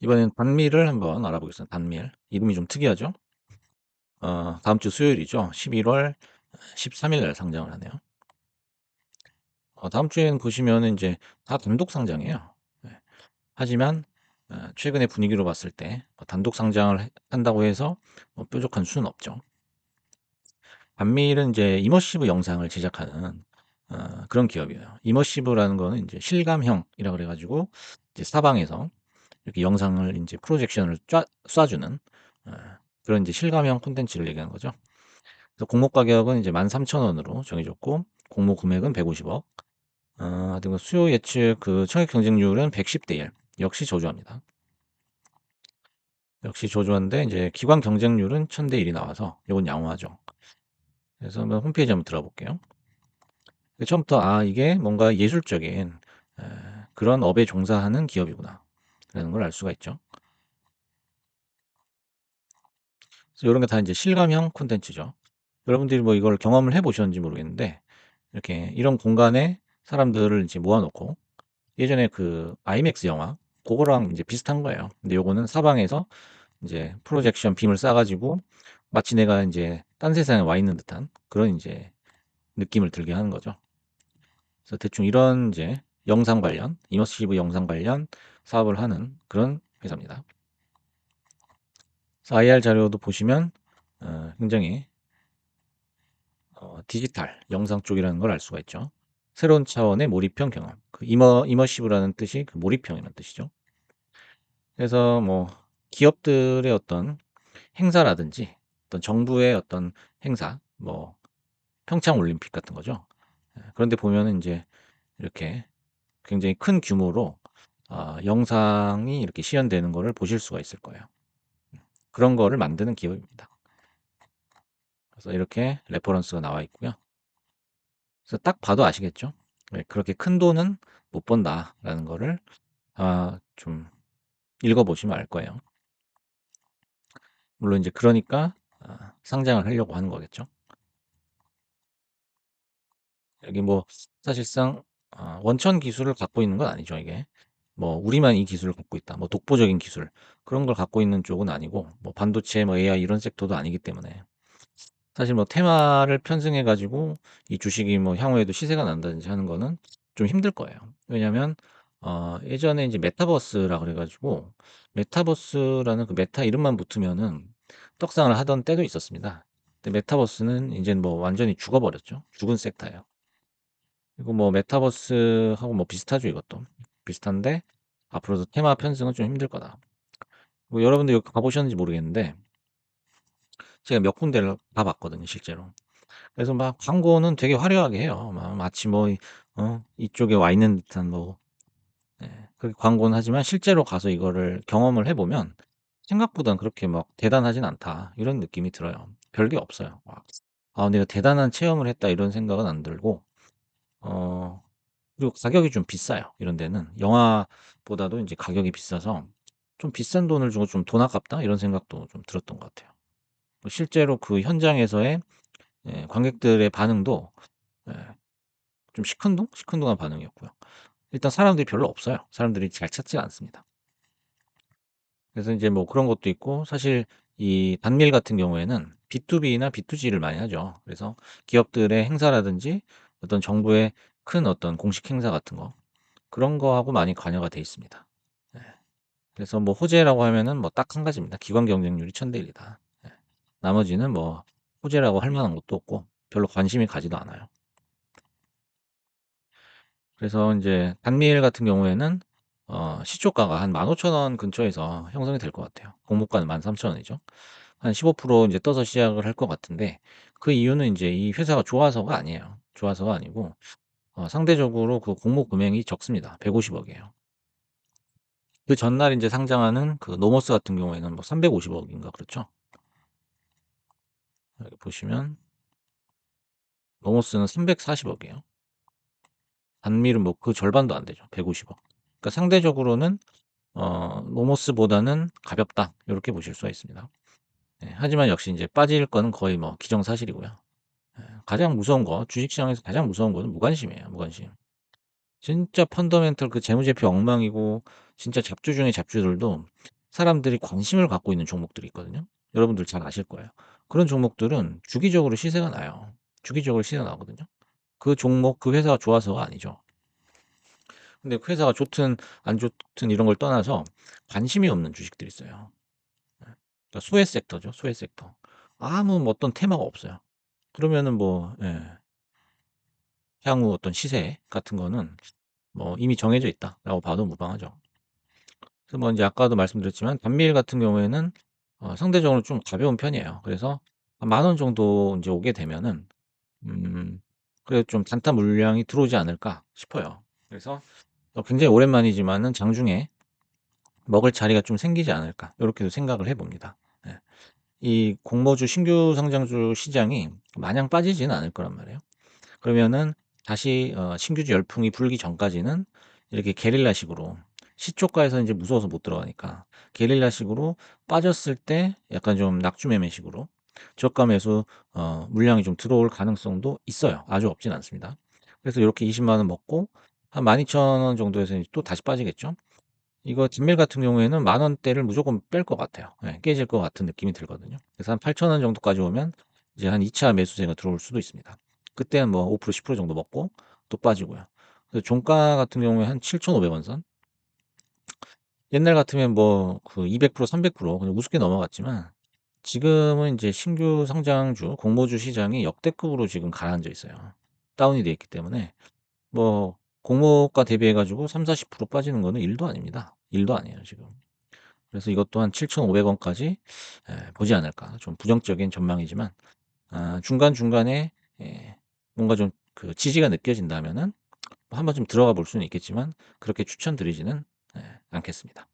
이번엔 단미를 한번 알아보겠습니다. 단밀. 이름이 좀 특이하죠? 어 다음 주 수요일이죠. 11월 13일 날 상장을 하네요. 어 다음 주에는 보시면은 인제 다 단독 상장이에요. 예. 하지만 어 최근의 분위기로 봤을 때뭐 단독 상장을 해 한다고 해서 뭐 뾰족한 수는 없죠. 단밀은 인제 이머시브 영상을 제작하는 어 그런 기업이에요. 이머시브라는 거는 인제 실감형이라 그래 가지고 이제 사방에서 이렇게 영상을 인제 프로젝션을 쫙 쏴 주는 어 그런 인제 실감형 콘텐츠를 얘기하는 거죠. 그래서 공모 가격은 이제 13,000 원으로 정해졌고 공모 금액은 150억. 어 하여튼 그 수요 예측 그 청약 경쟁률은 110대 1. 역시 저조합니다. 역시 저조한데 인제 기관 경쟁률은 1000대 1이 나와서 요건 양호하죠. 그래서 한번 홈페이지 한번 들어가 볼게요. 그 처음부터 '아 이게 뭔가 예술적인 에 그런 업에 종사하는 기업이구나.' 라는 걸 알 수가 있죠. 그래서 요런 게다 인제 실감형 콘텐츠죠. 여러분들이 뭐 이걸 경험을 해 보셨는지 모르겠는데 이렇게 이런 공간에 사람들을 이제 모아 놓고 예전에 그 아이맥스 영화 고거랑 인제 비슷한 거예요. 근데 요거는 사방에서 인제 프로젝션 빔을 쏴 가지고 마치 내가 인제 딴 세상에 와 있는 듯한 그런 인제 느낌을 들게 하는 거죠. 그래서 대충 이런 인제 영상 관련, 이머시브 영상 관련 사업을 하는 그런 회사입니다. IR 자료도 보시면 어 굉장히 어 디지털 영상 쪽이라는 걸 알 수가 있죠. 새로운 차원의 몰입형 경험. 그 이머 이머시브라는 뜻이 그 몰입형이라는 뜻이죠. 그래서 뭐 기업들의 어떤 행사라든지 어떤 정부의 어떤 행사 뭐 평창 올림픽 같은 거죠. 예 그런 데 보면은 인제 이렇게 굉장히 큰 규모로 아 영상이 이렇게 시연되는 거를 보실 수가 있을 거예요. 그런 거를 만드는 기업입니다. 그래서 이렇게 레퍼런스가 나와 있고요. 그래서 딱 봐도 아시겠죠? 예 '그렇게 큰 돈은 못 번다.'라는 거를 아 좀 읽어 보시면 알 거예요. 물론 인제 그러니까 아 상장을 하려고 하는 거겠죠. 여기 뭐 사실상 아 원천 기술을 갖고 있는 건 아니죠 이게. 뭐 '우리만 이 기술을 갖고 있다.' 뭐 독보적인 기술 그런 걸 갖고 있는 쪽은 아니고 뭐 반도체 뭐 AI 이런 섹터도 아니기 때문에 사실 뭐 테마를 편승해 가지고 이 주식이 뭐 향후에도 시세가 난다든지 하는 거는 좀 힘들 거예요. 왜냐하면 어 예전에 인제 메타버스라 그래 가지고 메타버스라는 그 메타 이름만 붙으면은 떡상을 하던 때도 있었습니다. 근데 메타버스는 인제는 뭐 완전히 죽어 버렸죠. 죽은 섹터예요. 그리고 뭐 메타버스하고 뭐 비슷하죠 이것도. 비슷한데 앞으로도 테마 편승은 좀 힘들 거다. 뭐 여러분들 여기 가 보셨는지 모르겠는데 제가 몇 군데를 가 봤거든요 실제로. 그래서 막 광고는 되게 화려하게 해요. 막 마치 뭐이어 이쪽에 와 있는 듯한 뭐예 그렇게 광고는 하지만 실제로 가서 이거를 경험을 해 보면 생각보다는 그렇게 막 '대단하진 않다.' 이런 느낌이 들어요. 별게 없어요. 막 '아 내가 대단한 체험을 했다.' 이런 생각은 안 들고 어 그리고 가격이 좀 비싸요 이런 데는. 영화보다도 인제 가격이 비싸서 좀 '비싼 돈을 주고 좀 돈 아깝다.' 이런 생각도 좀 들었던 것 같아요. 뭐 실제로 그 현장에서의 예 관객들의 반응도 예 좀 시큰둥? 시큰둥한 반응이었고요. 일단 사람들이 별로 없어요. 사람들이 잘 찾지가 않습니다. 그래서 인제 뭐 그런 것도 있고 사실 이 단밀 같은 경우에는 B2B나 B2G를 많이 하죠. 그래서 기업들의 행사라든지 어떤 정부의 큰 어떤 공식 행사 같은 거 그런 거하고 많이 관여가 돼 있습니다. 예. 그래서 뭐 호재라고 하면은 뭐 딱 한 가지입니다. 기관 경쟁률이 1000대 1 이다. 예. 나머지는 뭐 호재라고 할 만한 것도 없고 별로 관심이 가지도 않아요. 그래서 인제 단밀 같은 경우에는 어 시초가가 한 15,000원 근처에서 형성이 될 것 같아요. 공모가는 13,000 원이죠. 한 15% 인제 떠서 시작을 할 것 같은데 그 이유는 인제 이 회사가 좋아서가 아니에요. 좋아서가 아니고 어 상대적으로 그 공모 금액이 적습니다. 150억 이에요. 그 전날 인제 상장하는 그 노모스 같은 경우에는 뭐 350억 인가 그렇죠. 여기 보시면 노모스는 340억 이에요. 단밀은 뭐 그 절반도 안 되죠. 150억. 그러니까 상대적으로는 어 '노모스보다는 가볍다.' 요렇게 보실 수가 있습니다. 예 하지만 역시 인제 빠질 거는 거의 뭐 기정사실이고요. 예 가장 무서운 거 주식시장에서 가장 무서운 거는 무관심이에요, 무관심. 진짜 펀더멘털 그 재무제표 엉망이고 진짜 잡주 중에 잡주들도 사람들이 관심을 갖고 있는 종목들이 있거든요. 여러분들 잘 아실 거예요. 그런 종목들은 주기적으로 시세가 나요. 주기적으로 시세가 나거든요. 그 종목 그 회사가 좋아서가 아니죠. 근데 그 회사가 좋든 안 좋든 이런 걸 떠나서 관심이 없는 주식들이 있어요. 예. 그러니까 소외 섹터죠, 소외 섹터. 아무 뭐 어떤 테마가 없어요. 그러면은 뭐 예. 향후 어떤 시세 같은 거는 뭐 이미 정해져 있다라고 봐도 무방하죠. 그래서 뭐 인제 아까도 말씀드렸지만 단밀 같은 경우에는 어 상대적으로 좀 가벼운 편이에요. 그래서 한만원 정도 인제 오게 되면은 음 그래도 좀 '단타 물량이 들어오지 않을까?' 싶어요. 그래서 어 굉장히 오랜만이지만은 '장중에 먹을 자리가 좀 생기지 않을까?' 요렇게도 생각을 해 봅니다. 예. 이 공모주 신규 상장주 시장이 마냥 빠지지는 않을 거란 말이에요. 그러면은 다시 어 신규주 열풍이 불기 전까지는 이렇게 게릴라식으로 시초가에서 인제 무서워서 못 들어가니까 게릴라식으로 빠졌을 때 약간 좀 낙주 매매식으로 저가 매수 어 물량이 좀 들어올 가능성도 있어요. 아주 없진 않습니다. 그래서 요렇게 2 0만 원 먹고 한 12,000원 정도에서 이제 또 다시 빠지겠죠. 이거 진밀 같은 경우에는 만 원대를 무조건 뺄 것 같아요. 예 깨질 것 같은 느낌이 들거든요. 그래서 한 8,000원 정도까지 오면 이제 한 2차 매수세가 들어올 수도 있습니다. 그때는 뭐 5% 10% 정도 먹고 또 빠지고요. 그래서 종가 같은 경우에 한 7,500원 선. 옛날 같으면 뭐 그 200% 300% 그냥 우습게 넘어갔지만 지금은 인제 신규 상장주 공모주 시장이 역대급으로 지금 가라앉아 있어요. 다운이 돼 있기 때문에 뭐 공모가 대비해 가지고 30-40% 빠지는 거는 일도 아닙니다. 일도 아니에요 지금. 그래서 이것도 한7,500 원까지 예 보지 않을까. 좀 부정적인 전망이지만 아 중간중간에 예 뭔가 좀 그 지지가 느껴진다면은 뭐 한번 좀 들어가 볼 수는 있겠지만 그렇게 추천드리지는 예 않겠습니다.